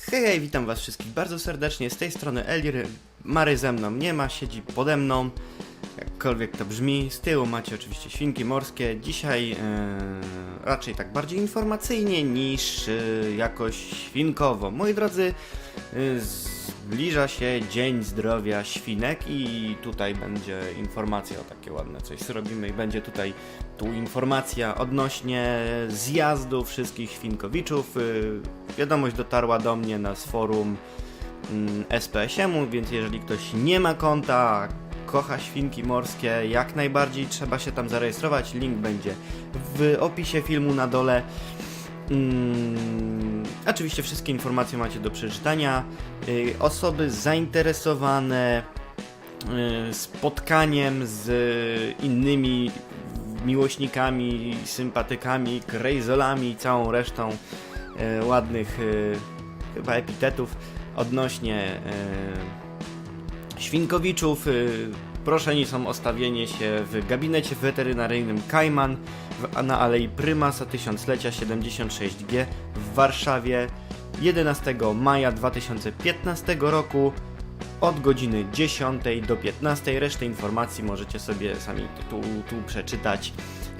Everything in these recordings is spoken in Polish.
Hej, hej, witam was wszystkich bardzo serdecznie, z tej strony Elir, Mary ze mną nie ma, siedzi pode mną, jakkolwiek to brzmi, z tyłu macie oczywiście świnki morskie, dzisiaj e, raczej tak bardziej informacyjnie niż e, jakoś świnkowo. Moi drodzy, e, zbliża się Dzień Zdrowia Świnek i tutaj będzie informacja o takie ładne coś zrobimy i będzie tutaj tu informacja odnośnie zjazdu wszystkich świnkowiczów. Y, Wiadomość dotarła do mnie na forum mm, SPS-u, więc jeżeli ktoś nie ma konta, kocha świnki morskie, jak najbardziej trzeba się tam zarejestrować. Link będzie w opisie filmu na dole. Mm, oczywiście wszystkie informacje macie do przeczytania. Y, osoby zainteresowane y, spotkaniem z innymi miłośnikami, sympatykami, krejzolami i całą resztą e, ładnych chyba epitetów odnośnie świnkowiczów. Proszeni są o stawienie się w gabinecie weterynaryjnym Kajman na Alei Prymasa Tysiąclecia 76G w Warszawie 11 maja 2015 roku od godziny 10 do 15. Resztę informacji możecie sobie sami tu, tu przeczytać.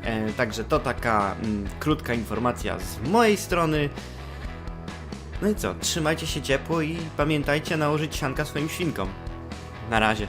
E, także to taka mm, krótka informacja z mojej strony. No i co, trzymajcie się ciepło i pamiętajcie nałożyć sianka swoim świnkom. Na razie.